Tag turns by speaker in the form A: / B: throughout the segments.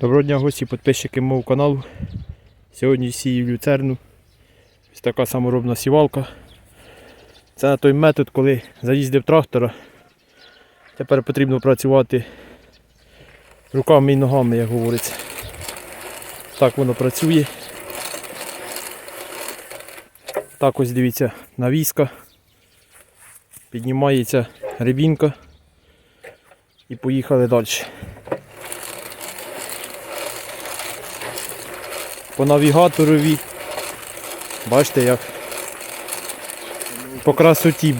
A: Доброго дня гості, підписчики мого каналу. Сьогодні сію люцерну. Ось така саморобна сівалка. Це той метод, коли заїздив трактора. Тепер потрібно працювати руками і ногами, як говориться. Так воно працює. Так ось дивіться навіска. Піднімається рибінка. І поїхали далі. По навігаторові. Бачите як по красоті.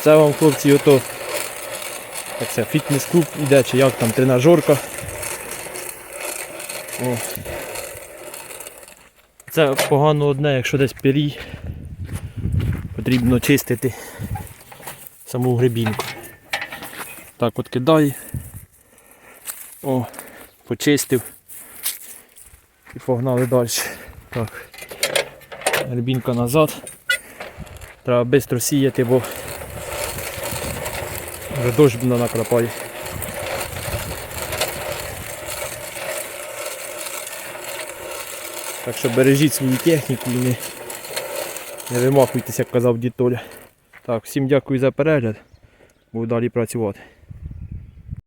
A: Це вам хлопці ото фітнес-клуб іде, чи як там тренажерка. О. Це погано одне, якщо десь пирій, потрібно чистити саму грибінку. Так от кидає. О, почистив і погнали далі. Так. Рябінка назад. Треба швидко сіяти, бо вже дощ на накрапає. Так що бережіть свою техніку і не, не вимахуйтесь, як казав дід Толя. Так, всім дякую за перегляд. Буду далі працювати.